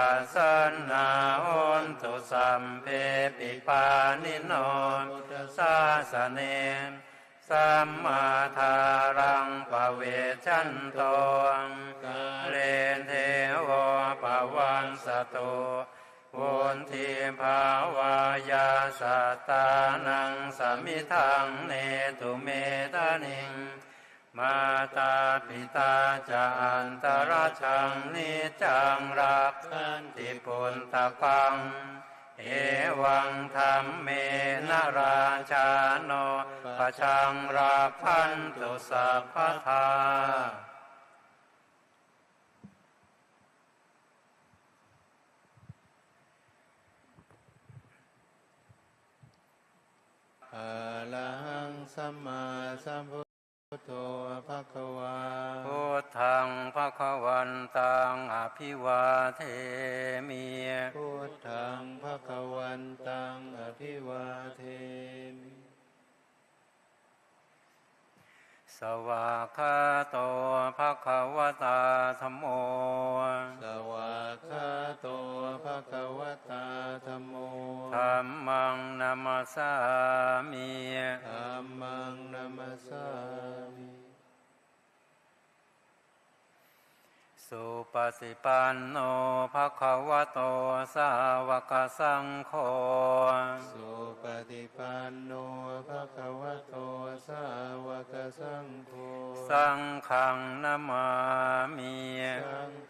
ปัสนาโอนตุสัมเพปิปานิโนสาสเนสัมมาทารังปะเวชันโตเรนเทวปวันสตุวนทีภาวายาสตตานังสมิทังเนตุเมตานิง มาตาปิตาจะอันตรชังนิจังรักขันติปุนตะปัง เอวังธรรมเมนราชาโนปะชังรักขันตุสัพพทาอะระหังสัมมาสัมพุ ทโธภะคะวาพุทธังภะคะวันตังอภิวาเทมิพุทธังภะคะวันตังอภิวาเทมิสวากขาโตภะคะวตาธัมโมสวากขาโตภะคะวตาธัมโมธัมมังนามาสามิ สุปฏิปันโนภะคะวะโตสาวกสังโฆ สุปฏิปันโนภะคะวะโตสาวกสังโฆ สังฆังนามามิสังฆังนามา